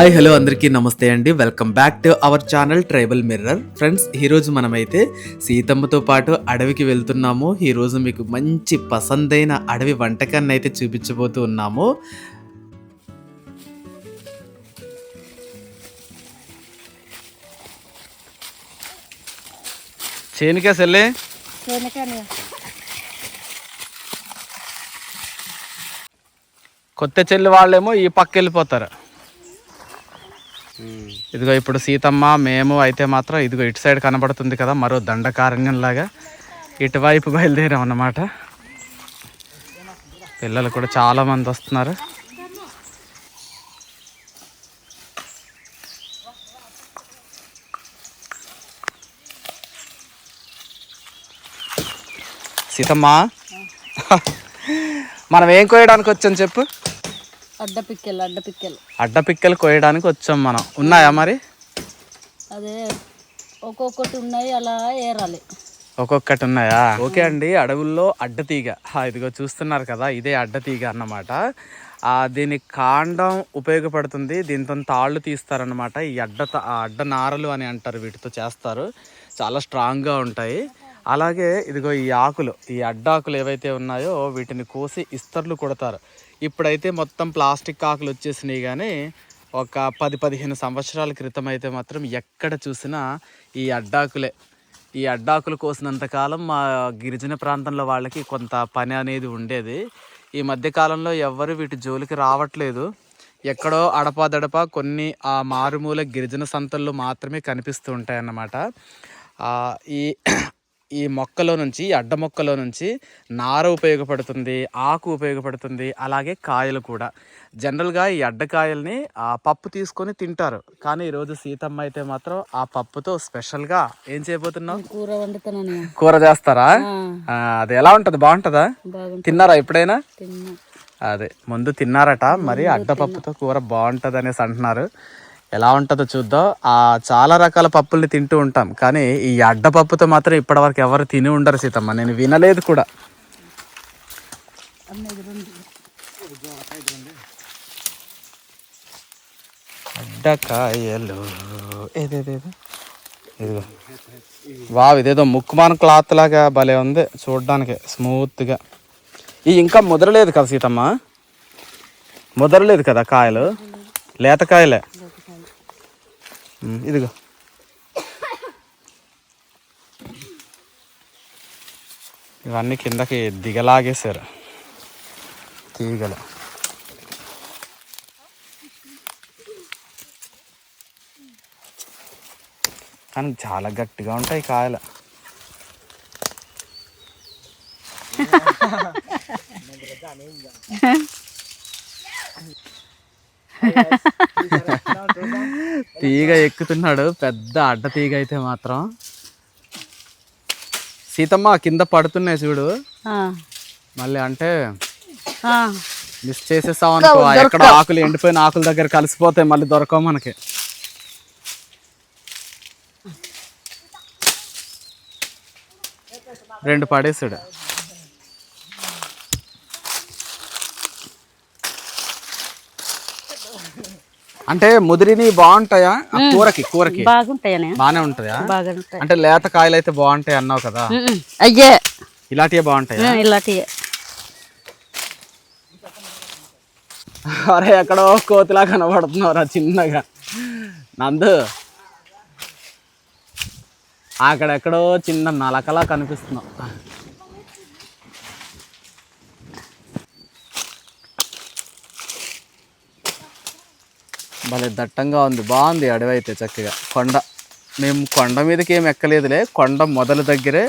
Hi hello అందరికీ నమస్తే అండి. Welcome back to our channel tribal mirror. Friends ఈరోజు మనమైతే సీతమ్మతో పాటు అడవికి వెళ్తున్నాము. ఈరోజు మీకు మంచి పసందైన అడవి వంటకాన్ని అయితే చూపించబోతూ ఉన్నాము. చేనికా సెల్లే? కొత్త చెల్లి వాళ్ళేమో ఈ పక్క వెళ్ళిపోతారు. ఇదిగో ఇప్పుడు సీతమ్మ మేము అయితే మాత్రం ఇదిగో ఇటు సైడ్ కనబడుతుంది కదా మరో దండకారణ్యంలాగా ఇటువైపు బయలుదేరాం అన్నమాట. పిల్లలు కూడా చాలా మంది వస్తున్నారు. సీతమ్మ మనం ఏం కోయడానికి వచ్చాం చెప్పు? అడ్డ పిక్కలు అడ్డ పిక్కలు అడ్డ పిక్కలు కోయడానికి వచ్చాం మనం. ఉన్నాయా మరి? అదే ఒక్కొక్కటి ఉన్నాయి అలా ఏరాలి. ఒక్కొక్కటి ఉన్నాయా? ఓకే అండి అడవుల్లో అడ్డతీగ హా, ఇదిగో చూస్తున్నారు కదా ఇదే అడ్డతీగ అన్నమాట. ఆ దీని కాండం ఉపయోగపడుతుంది. దీంతో తాళ్ళు తీస్తారన్నమాట. ఈ అడ్డ అడ్డ నారలు అని అంటారు వీటితో చేస్తారు. చాలా స్ట్రాంగ్గా ఉంటాయి. అలాగే ఇదిగో ఈ ఆకులు ఈ అడ్డాకులు ఏవైతే ఉన్నాయో వీటిని కోసి ఇస్తర్లు కొడతారు. ఇప్పుడైతే మొత్తం ప్లాస్టిక్ ఆకులు వచ్చేసినాయి కానీ ఒక పది పదిహేను సంవత్సరాల క్రితం అయితే మాత్రం ఎక్కడ చూసినా ఈ అడ్డాకులే. ఈ అడ్డాకులు కోసినంతకాలం మా గిరిజన ప్రాంతంలో వాళ్ళకి కొంత పని అనేది ఉండేది. ఈ మధ్యకాలంలో ఎవ్వరు వీటి జోలికి రావట్లేదు. ఎక్కడో అడపాదడప కొన్ని ఆ మారుమూల గిరిజన సంతల్లో మాత్రమే కనిపిస్తూ ఉంటాయి అన్నమాట ఈ ఈ మొక్కలో నుంచి ఈ అడ్డ మొక్కలో నుంచి నార ఉపయోగపడుతుంది ఆకు ఉపయోగపడుతుంది అలాగే కాయలు కూడా. జనరల్గా ఈ అడ్డకాయల్ని ఆ పప్పు తీసుకొని తింటారు. కానీ ఈరోజు సీతమ్మ అయితే మాత్రం ఆ పప్పుతో స్పెషల్గా ఏం చేయబోతున్నావు? కూర వండుతానని. కూర చేస్తారా? అది ఎలా ఉంటుంది? బాగుంటుందా? తిన్నారా ఎప్పుడైనా? అదే ముందు తిన్నారట మరి అడ్డపప్పుతో కూర బాగుంటుంది అనేసి అంటున్నారు. ఎలా ఉంటుందో చూద్దాం. ఆ చాలా రకాల పప్పుల్ని తింటూ ఉంటాం. కానీ ఈ అడ్డపప్పుతో మాత్రం ఇప్పటివరకు ఎవరు తిని ఉండరు సీతమ్మ. నేను వినలేదు కూడా. అడ్డకాయలు. ఏదేదేదో? ఇదిగో. వావ్ ఇదేదో ముక్కుమాన్ క్లాత్ లాగా భలే ఉంది. చూడడానికి స్మూత్గా. ఈ ఇంకా ముదరలేదు కదా సీతమ్మ? ముదరలేదు కదా కాయలు? లేత కాయలే? ఇదిగో. ఇవన్నీ కిందకి దిగలాగేశారు. తీగలు. కానీ చాలా గట్టిగా ఉంటాయి కాయలు. తీగ ఎక్కుతున్నాడు. పెద్ద అడ్డ తీగ అయితే మాత్రం. సీతమ్మ కింద పడుతున్నాయి చూడు. మళ్ళీ అంటే. మిస్ చేసేసాం అనుకో. ఎక్కడ ఆకులు ఎండిపోయిన ఆకుల దగ్గర కలిసిపోతాయి మళ్ళీ దొరకవు మనకి. రెండు పడేసాడు. అంటే ముదిరిని బాగుంటాయా? ఆ కూరకి కూరకి. బాగుంటాయనే. బానే ఉంటుందా బాగుంటాయి అంటే లేత కాయలు అయితే బాగుంటాయి అన్నావు కదా. అయ్యే. ఇలాంటివే బాగుంటాయా? ఇలాంటివే అరే ఎక్కడో కోతిలా కనబడుతున్నావురా చిన్నగా. నందు. అక్కడెక్కడో చిన్న నలకలా కనిపిస్తున్నావు. భలే దట్టంగా ఉంది. బాగుంది అడవి అయితే చక్కగా. కొండ. మేము కొండ మీదకి ఏం ఎక్కలేదులే. కొండ మొదల దగ్గరే.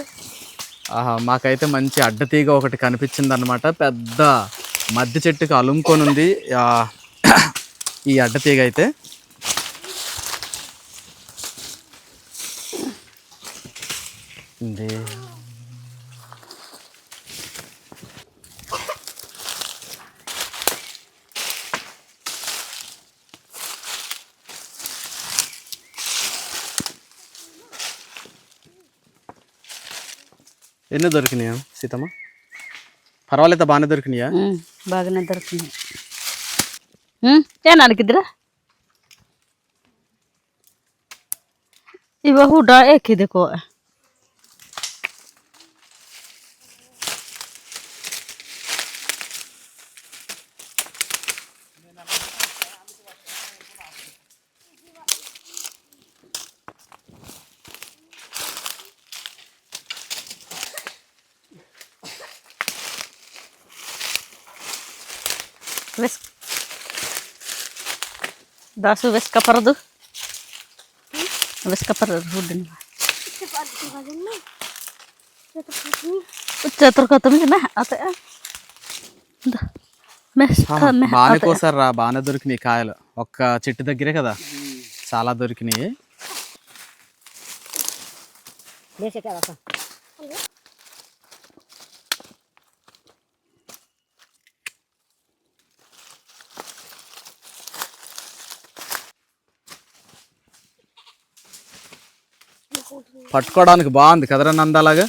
మాకైతే మంచి అడ్డతీగ ఒకటి కనిపించింది అనమాట పెద్ద మధ్య చెట్టుకి అలుముకొని ఉంది. ఈ అడ్డతీగ అయితే. ఎన్ని దొరికినాయా సీతమ్మ? పర్వాలేదు బాగానే దొరికినాయా? బాగానే దొరికినాయి. ఏనా అనికిద్దిరా ఇవ్వ హుడా ఎక్కిదికో Meh ka meh బాగానే ate. కోసారు రా బాగానే దొరికినాయి కాయలు. ఒక్క చెట్టు దగ్గరే కదా. చాలా దొరికినాయి. పట్టుకోవడానికి బాగుంది కదరా నందలాగా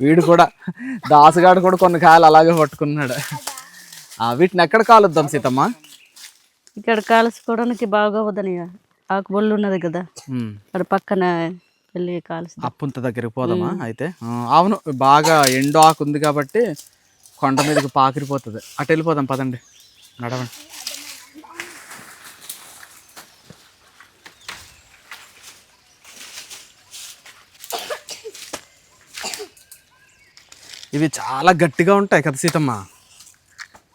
వీడు కూడా దాసుగాడు కూడా కొన్ని కాయలు అలాగే పట్టుకున్నాడు. ఆ, వీటిని ఎక్కడ కాలుద్దాం సీతమ్మ? ఇక్కడ కాల్చుకోవడానికి బాగా వద్దని ఆకు బొల్లు ఉన్నది కదా. అది పక్కన వెళ్ళి కాల్చి అప్పుంత దగ్గరికి పోదామా అయితే? అవును బాగా ఎండు ఆకు ఉంది కాబట్టి కొండ మీదకి పాకిరిపోతుంది. అటు వెళ్ళిపోదాం పదండి. నడవండి. ఇవి చాలా గట్టిగా ఉంటాయి కదా సీతమ్మ.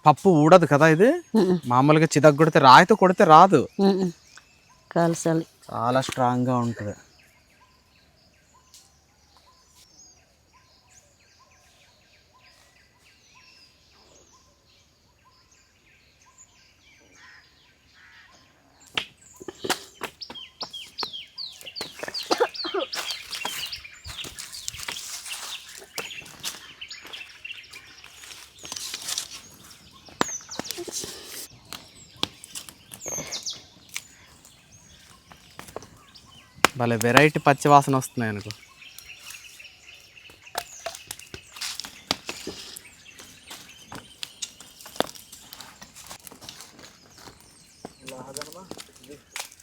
పప్పు ఊడదు కదా ఇది? మామూలుగా చిదక్ కొడితే రాయితో కొడితే రాదు. కాల్చాలి. చాలా స్ట్రాంగ్గా ఉంటుంది. భలే వెరైటీ పచ్చి వాసన వస్తున్నాయి అనుకో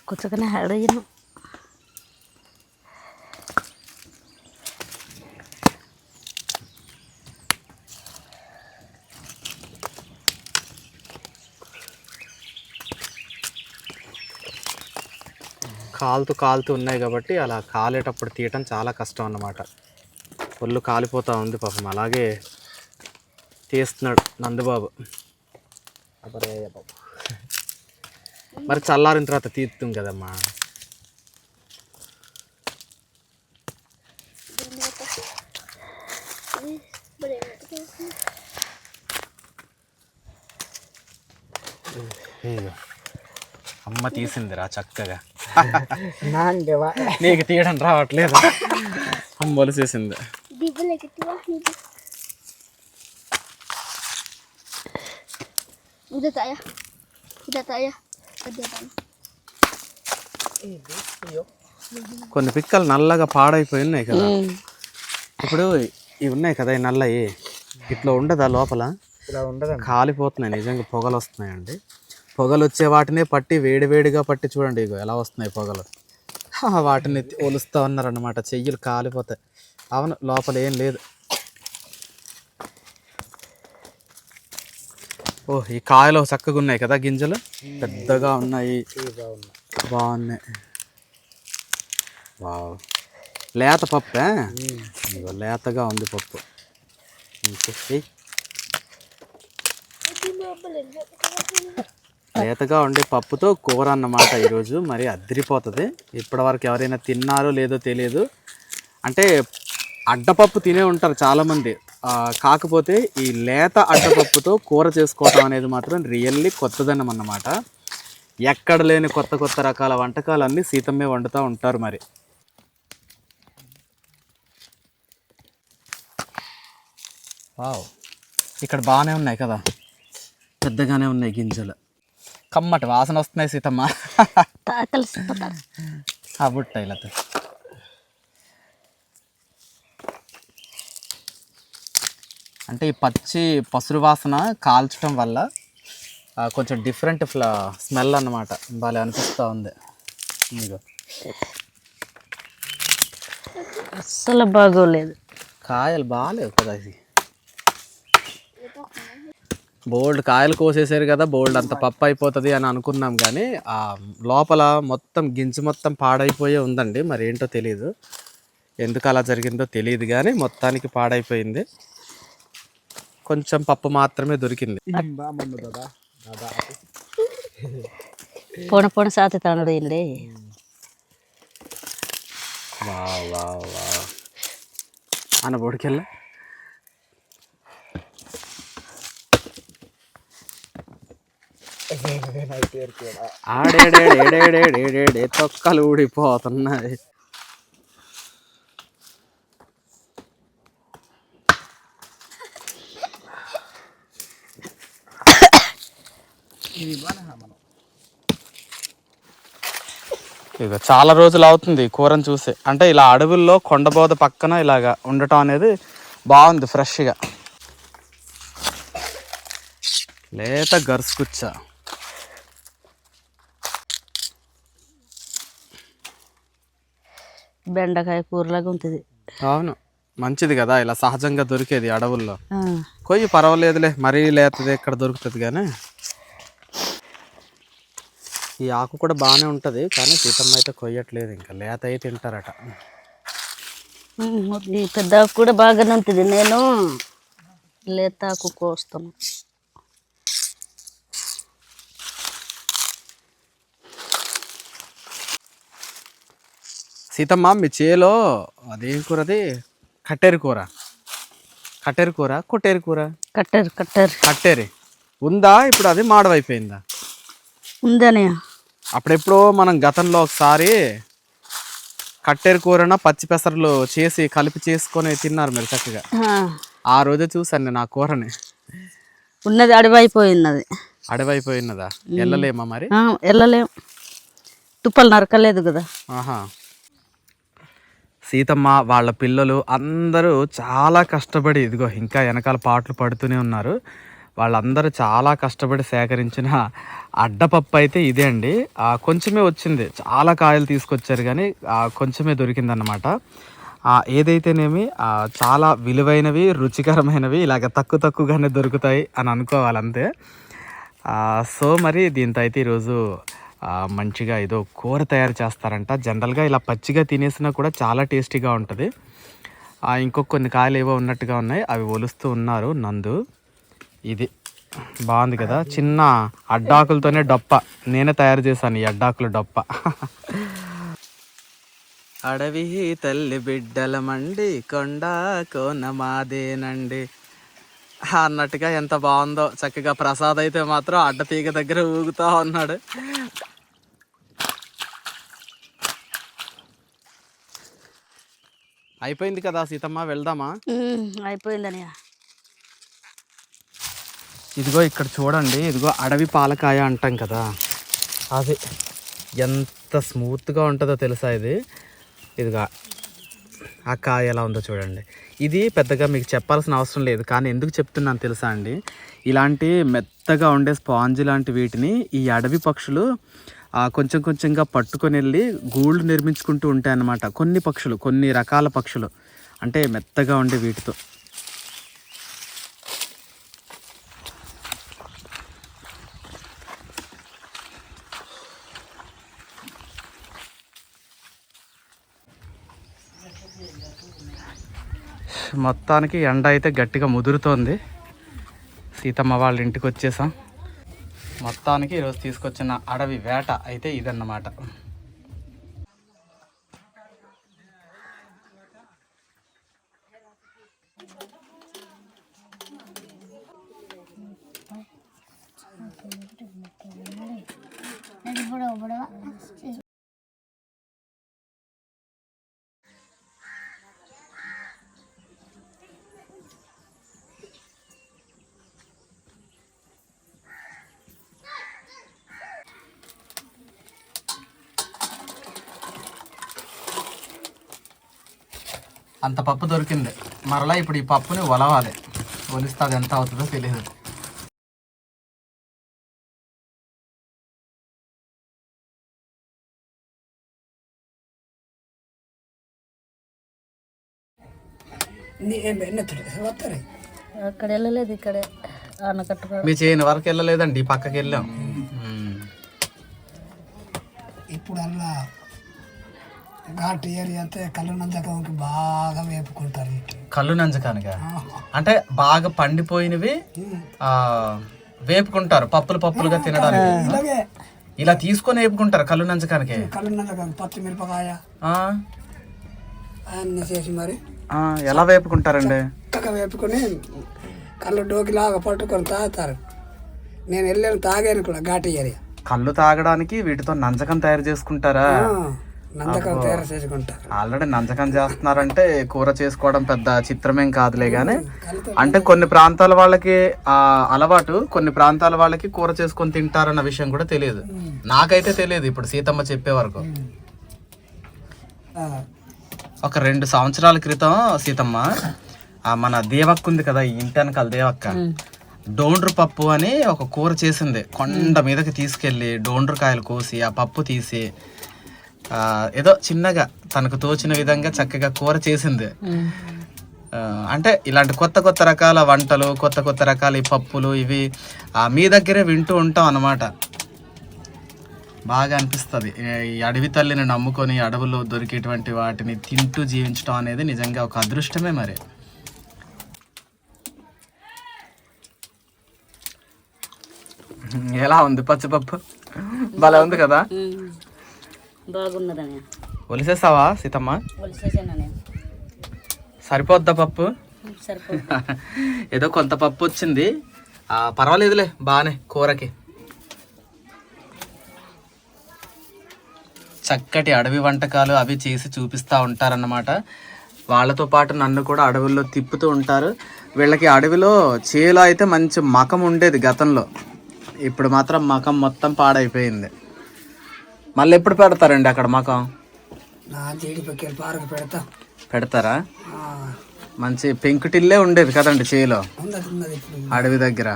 కొంచెం హడయ్యను కాలుతూ కాలుతూ ఉన్నాయి కాబట్టి అలా కాలేటప్పుడు తీయటం చాలా కష్టం అన్నమాట. ఒళ్ళు కాలిపోతూ ఉంది పాపం. అలాగే తీస్తున్నాడు నందబాబు. మరి చల్లారిన తర్వాత తీస్తాం కదమ్మా. అమ్మ తీసిందిరా చక్కగా. నీకు తీయడం రావట్లేదు? Udah tak. కొన్ని పిక్కలు నల్లగా పాడైపోయి ఉన్నాయి కదా ఇప్పుడు ఇవి ఉన్నాయి కదా ఈ నల్లయి. ఇట్లా ఉండదా లోపల? ఇలా ఉండదు కాలిపోతున్నాయి. నిజంగా పొగలు వస్తున్నాయండి. పొగలు వచ్చే వాటినే పట్టి వేడివేడిగా పట్టి చూడండి ఇగో ఎలా వస్తున్నాయి పొగలు. వాటిని ఒలుస్తూ ఉన్నారన్నమాట. చెయ్యలు కాలిపోతాయి. అవును లోపల ఏం లేదు. ఓ ఈ కాయలు చక్కగా ఉన్నాయి కదా గింజలు? పెద్దగా ఉన్నాయి. బాగున్నాయి. వావ్. లేత పప్పే? ఇగో లేతగా ఉంది పప్పు. ఇంకొచ్చి లేతగా ఉండే పప్పుతో కూర అన్నమాట ఈరోజు. మరి అద్దరిపోతుంది. ఇప్పటివరకు ఎవరైనా తిన్నారో లేదో తెలియదు. అంటే అడ్డపప్పు తినే ఉంటారు చాలామంది. కాకపోతే ఈ లేత అడ్డపప్పుతో కూర చేసుకోవటం అనేది మాత్రం రియల్లీ కొత్తదనం అన్నమాట. ఎక్కడ లేని కొత్త కొత్త రకాల వంటకాలన్నీ సీతమ్మే వండుతూ ఉంటారు మరి. వావ్. ఇక్కడ బాగానే ఉన్నాయి కదా? పెద్దగానే ఉన్నాయి గింజలు. కమ్మటి వాసన వస్తున్నాయి సీతమ్మ. ఆ బుట్ట ఇలా. అంటే ఈ పచ్చి పసురు వాసన కాల్చడం వల్ల కొంచెం డిఫరెంట్ ఫ్లా స్మెల్ అన్నమాట. భలే అనిపిస్తూ ఉంది. ఇదిగో. అస్సలు బాగోలేదు. కాయలు బాగాలేవు కదా ఇది. బోల్డ్ కాయలు కోసేసారు కదా బోల్డ్ అంత పప్పు అయిపోతుంది అని అనుకున్నాం కానీ ఆ లోపల మొత్తం గింజ మొత్తం పాడైపోయే ఉందండి. మరి ఏంటో తెలియదు ఎందుకు అలా జరిగిందో తెలియదు కానీ మొత్తానికి పాడైపోయింది. కొంచెం పప్పు మాత్రమే దొరికింది. పొణ సాతి తండ్రి ఇండి వా వా వా అన్న బొడికెళ్ళ ఆడేడేడేడేడేడేడే తొక్కలు ఊడిపోతున్నాయి. ఇక చాలా రోజులు అవుతుంది కూరని చూసి. అంటే ఇలా అడవుల్లో కొండబోద పక్కన ఇలాగా ఉండటం అనేది బాగుంది ఫ్రెష్గా లేత గరుసుకుచ్చ బెండకాయ కూరలాగా ఉంటుంది. అవును. మంచిది కదా ఇలా సహజంగా దొరికేది అడవుల్లో. కొయ్యి పర్వాలేదులే మరీ లేతది ఎక్కడ దొరుకుతుంది కానీ ఈ ఆకు కూడా బాగానే ఉంటుంది కానీ సీతమ్మ అయితే కొయ్యట్లేదు ఇంకా లేత అయితే తింటారట. ఈ పెద్ద ఆకు కూడా బాగానే ఉంటుంది. నేను లేతాకు కోస్తాను. సీతమ్మ మీ చేలో అదేం కూర అది? కట్టేరు కూర. కట్టేరు కూర కొట్టేరు కూర. కట్టారు కట్టారు. కట్టేరి. ఉందా? ఇప్పుడు అది మాడవైపోయిందా? ఉందనే. అప్పుడెప్పుడో మనం గతంలో ఒకసారి కట్టేరు కూరన పచ్చి పెసర్లు చేసి కలిపి చేసుకొని తిన్నారు మీరు చక్కగా. ఆ, రోజే చూసాను నేను ఆ కూరని. ఉన్నది అడివైపోయింది అది అడవైపోయినదా వెళ్ళలేమా మరి? ఆ, వెళ్ళలేం తుప్పలు నరకలేదు కదా. ఆహా. సీతమ్మ వాళ్ళ పిల్లలు అందరూ చాలా కష్టపడి ఇదిగో ఇంకా వెనకాల పాటలు పడుతూనే ఉన్నారు. వాళ్ళందరూ చాలా కష్టపడి సేకరించిన అడ్డపప్పు అయితే ఇదే అండి. కొంచెమే వచ్చింది. చాలా కాయలు తీసుకొచ్చారు కానీ కొంచెమే దొరికిందనమాట ఏదైతేనేమి చాలా విలువైనవి రుచికరమైనవి ఇలాగ తక్కువ తక్కువగానే దొరుకుతాయి అని అనుకోవాలంతే. సో మరి దీంతో అయితే ఈరోజు మంచిగా ఏదో కూర తయారు చేస్తారంట. జనరల్గా ఇలా పచ్చిగా తినేసినా కూడా చాలా టేస్టీగా ఉంటుంది. ఇంకొక కొన్ని కాయలు ఏవో ఉన్నట్టుగా ఉన్నాయి. అవి ఒలుస్తూ ఉన్నారు నందు. ఇది బాగుంది కదా. చిన్న అడ్డాకులతోనే డొప్ప. నేనే తయారు చేశాను ఈ అడ్డాకుల డొప్ప. అడవి తల్లి బిడ్డల మండి కొండ కోన మాదేనండి అన్నట్టుగా ఎంత బాగుందో. చక్కగా ప్రసాద్ అయితే మాత్రం అడ్డ తీగ దగ్గర ఊగుతా ఉన్నాడు. అయిపోయింది కదా సీతమ్మ వెళ్దామా? అయిపోయిందనే ఇదిగో ఇక్కడ చూడండి ఇదిగో అడవి పాలకాయ అంటాం కదా. అది ఎంత స్మూత్గా ఉంటుందో తెలుసా ఇది? ఇదిగా ఆ కాయ ఎలా ఉందో చూడండి. ఇది పెద్దగా మీకు చెప్పాల్సిన అవసరం లేదు కానీ ఎందుకు చెప్తున్నాను తెలుసా అండి? ఇలాంటి మెత్తగా ఉండే స్పాంజ్ లాంటి వీటిని ఈ అడవి పక్షులు కొంచెం కొంచెంగా పట్టుకొని వెళ్ళి గూళ్ళు నిర్మించుకుంటూ ఉంటాయి అన్నమాట కొన్ని పక్షులు కొన్ని రకాల పక్షులు. అంటే మెత్తగా ఉండే వీటితో. మొత్తానికి ఎండ అయితే గట్టిగా ముదురుతోంది. సీతమ్మ వాళ్ళ ఇంటికి వచ్చేసాం. మొత్తానికి ఈరోజు తీసుకొచ్చిన అడవి వేట అయితే ఇదన్నమాట. బుడవ అంత పప్పు దొరికింది. మరలా ఇప్పుడు ఈ పప్పుని ఒలవాలి. ఒలిస్తే అది ఎంత అవుతుందో తెలియదు అక్కడ వెళ్ళలేదు ఇక్కడే. ఆనకట్టు మీ చేయని వరకు వెళ్ళలేదండి ఈ పక్కకి వెళ్ళాం. ఇప్పుడు అలా ఘాట్ ఏరియా అంతే కళ్ళు నంజకంకి బాగా వేపుకుంటారు. కళ్ళు నంజకానిక? అంటే బాగా పండిపోయినవి ఆ వేపుకుంటారు పప్పులు పప్పులుగా తినడానికి. ఇలా తీసుకొని వేపుకుంటారు కళ్ళు నంజకానికి? కళ్ళు నంజకం పచ్చిమిరపకాయ. ఆ, అన్నీ చేసి మరి ఎలా వేపుకుంటారండి? చక్కగా వేపుకొని కళ్ళు డోకిలాగా పట్టుకొని తాగుతారు. నేను వెళ్ళాను తాగాను కూడా ఘాట్ ఏరియా. కళ్ళు తాగడానికి వీటితో నంజకం తయారు చేసుకుంటారా? నంజకం తయారు చేసుకుంటారు ఆల్రెడీ నంజకం చేస్తున్నారంటే కూర చేసుకోవడం పెద్ద చిత్రమేం కాదులే గానీ. అంటే కొన్ని ప్రాంతాల వాళ్ళకి ఆ అలవాటు కొన్ని ప్రాంతాల వాళ్ళకి కూర చేసుకొని తింటారన్న విషయం కూడా తెలియదు. నాకైతే తెలియదు ఇప్పుడు సీతమ్మ చెప్పే వరకు. ఒక రెండు సంవత్సరాల క్రితం సీతమ్మ ఆ మన దేవక్క ఉంది కదా ఈ ఇంటి వెనకాల దేవక్క డోండ్రు పప్పు అని ఒక కూర చేసింది. కొండ మీదకి తీసుకెళ్ళి డోండ్రు కాయలు కోసి ఆ పప్పు తీసి ఏదో చిన్నగా తనకు తోచిన విధంగా చక్కగా కూర చేసింది. అంటే ఇలాంటి కొత్త కొత్త రకాల వంటలు కొత్త కొత్త రకాల ఈ పప్పులు ఇవి ఆ, మీ దగ్గరే వింటూ ఉంటాం అన్నమాట. బాగా అనిపిస్తుంది. ఈ అడవి తల్లిని నమ్ముకొని అడవుల్లో దొరికేటువంటి వాటిని తింటూ జీవించడం అనేది నిజంగా ఒక అదృష్టమే మరి. ఎలా ఉంది పచ్చిపప్పు? భలే ఉంది కదా? బాగున్నదని. ఒలిసేసావా సీతమ్మ? సరిపోద్దా పప్పు? ఏదో కొంత పప్పు వచ్చింది. పర్వాలేదులే బాగానే కూరకి. చక్కటి అడవి వంటకాలు అవి చేసి చూపిస్తూ ఉంటారన్నమాట. వాళ్ళతో పాటు నన్ను కూడా అడవుల్లో తిప్పుతూ ఉంటారు. వీళ్ళకి అడవిలో చేలో అయితే మంచి మకం ఉండేది గతంలో. ఇప్పుడు మాత్రం మకం మొత్తం పాడైపోయింది. మళ్ళీ ఎప్పుడు పెడతారండి అక్కడ మకం? నా జీడిపక్కల పారకు పెడతా. పెడతారా? మంచి పెంకుటిల్లే ఉండేది కదండి చేలో? అడవి దగ్గర.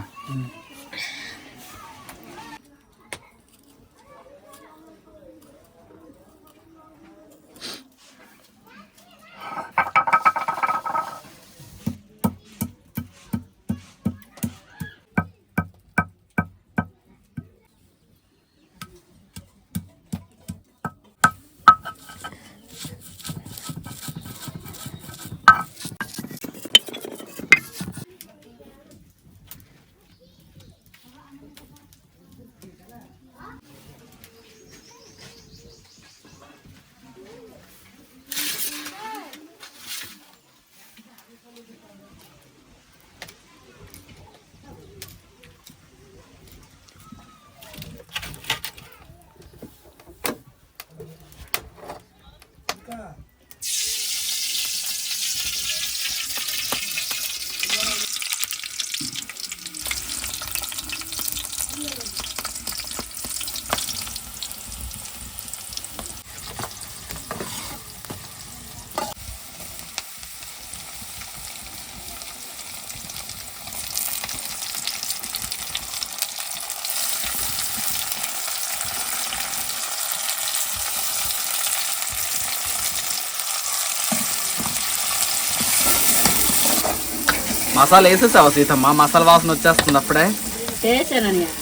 మసాలా వేసేసావా సీతమ్మ? మసాలా వాసన వచ్చేస్తుంది అప్పుడే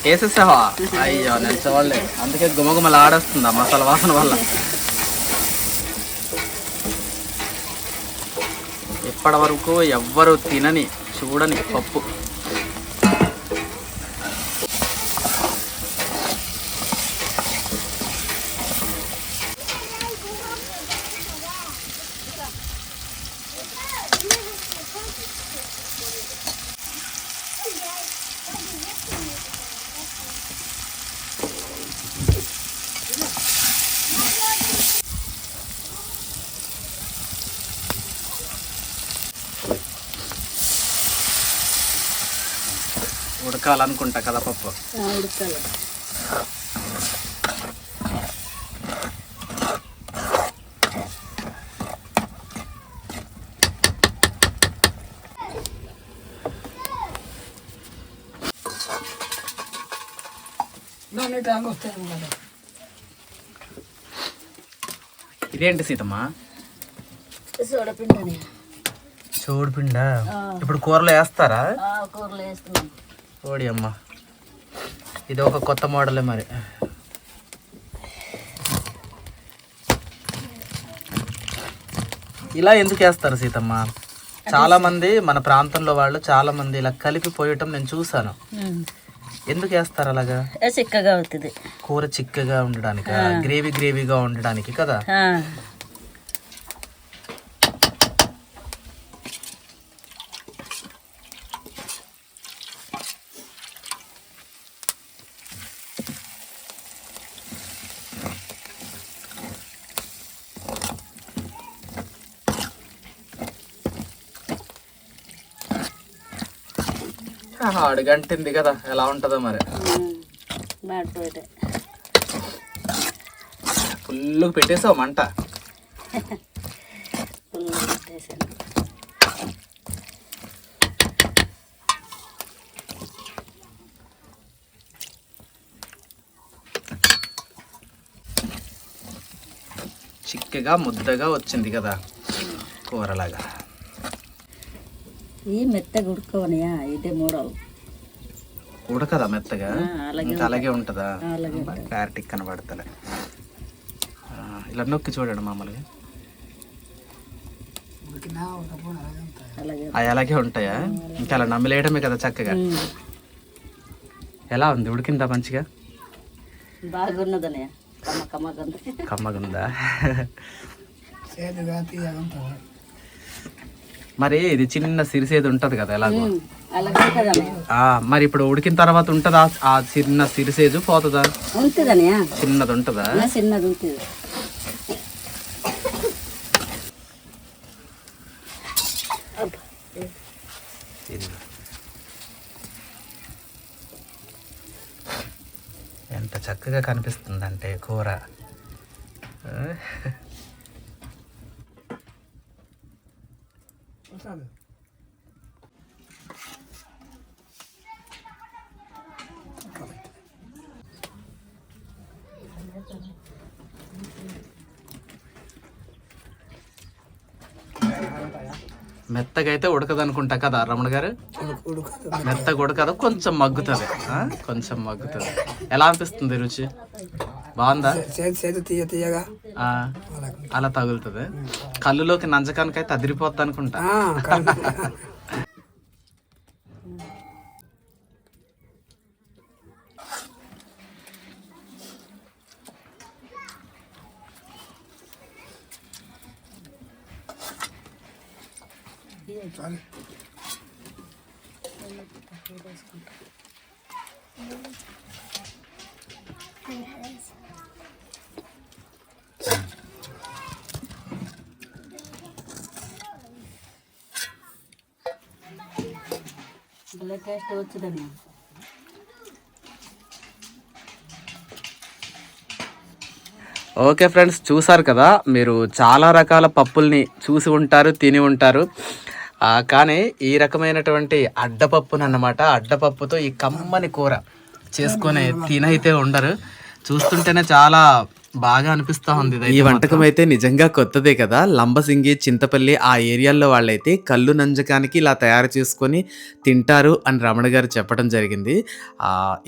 వేసేసావా? అయ్యో నేను అందుకే గుమగుమలు ఆడేస్తుంది ఆ మసాలా వాసన వల్ల? ఇప్పటి వరకు ఎవ్వరు తినని చూడని పప్పు. ఉడకాలనుకుంటా కదా పప్పు. ఉడకాలి. ఇదేంటి సీతమ్మ? చోడుపిండా ఇప్పుడు కూరలో వేస్తారా? ఆ, కూరలో వేస్తున్నాం ఓడి అమ్మ. ఇది ఒక కొత్త మోడలే మరి. ఇలా ఎందుకు వేస్తారు సీతమ్మ? చాలా మంది మన ప్రాంతంలో వాళ్ళు చాలా మంది ఇలా కలిపి పోయటం నేను చూసాను ఎందుకు వేస్తారు అలాగా? చిక్కగా అవుతుంది. కూర చిక్కగా ఉండడానికి? గ్రేవీ గ్రేవీగా ఉండడానికి కదా. అడుగంటింది కదా ఎలా ఉంటుందో మరి. ఫుల్ పెట్టేసావు మంట. ఫుల్ పెట్టేసాను. చిక్కగా ముద్దగా వచ్చింది కదా కూరలాగా. ఈ మెత్తగా ఉడుకోవనియా ఇదే మోడల్ ఉడకదా మెత్తగా? ఇంకా అలాగే ఉంటుందా? అలాగే క్లారిటీ కనబడతలే. ఇలా నొక్కి చూడండి మామూలుగా. అవి అలాగే ఉంటాయా? ఇంకా అలా నమ్మలేయడమే కదా చక్కగా. ఎలా ఉంది? ఉడికిందా మంచిగా? బాగున్నదనే కమ్మ కమ్మగా కమ్మగుందా? మరి ఇది చిన్న సిరిసేది ఉంటది కదా ఎలాగో? మరి? ఇప్పుడు ఉడికిన తర్వాత ఉంటుందా? ఆ చిన్న సిరిసేజు పోతుందా? ఉంటుందనే. చిన్నది ఉంటుందా? చిన్నది ఉంటుంది. ఎంత చక్కగా కనిపిస్తుందంటే కూర. మెత్తగా అయితే ఉడకదు అనుకుంటా కదా రమణ గారు? మెత్తగా ఉడకదు కొంచెం మగ్గుతుంది. ఆ? కొంచెం మగ్గుతుంది. ఎలా అనిపిస్తుంది రుచి? బాగుందా? తీయ తీయగా అలా తగులుతుంది. కళ్ళులోకి నంజకానికైతే అదిరిపోద్ది అనుకుంటా ఆ, కళ్ళు. చాలు. భలే ఓకే ఫ్రెండ్స్ చూసారు కదా? మీరు చాలా రకాల పప్పుల్ని చూసి ఉంటారు తిని ఉంటారు. కానీ ఈ రకమైనటువంటి అడ్డపప్పును అన్నమాట అడ్డపప్పుతో ఈ కమ్మని కూర చేసుకొని తినైతే ఉండరు. చూస్తుంటేనే చాలా బాగా అనిపిస్తా ఉంది ఈ వంటకం అయితే నిజంగా కొత్తదే కదా. లంబసింగి చింతపల్లి ఆ ఏరియాల్లో వాళ్ళైతే కళ్ళు నంజకానికి ఇలా తయారు చేసుకొని తింటారు అని రమణ గారు చెప్పడం జరిగింది.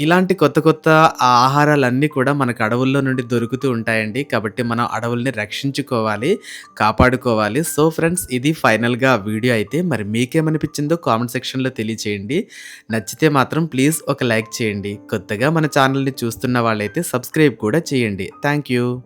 ఇలాంటి కొత్త కొత్త ఆహారాలన్నీ కూడా మనకు అడవుల్లో నుండి దొరుకుతూ ఉంటాయండి. కాబట్టి మనం అడవుల్ని రక్షించుకోవాలి కాపాడుకోవాలి. సో ఫ్రెండ్స్ ఇది ఫైనల్గా వీడియో అయితే. మరి మీకేమనిపించిందో కామెంట్ సెక్షన్లో తెలియచేయండి. నచ్చితే మాత్రం ప్లీజ్ ఒక లైక్ చేయండి. కొత్తగా మన ఛానల్ని చూస్తున్న వాళ్ళైతే సబ్స్క్రైబ్ కూడా చేయండి. Thank you. you.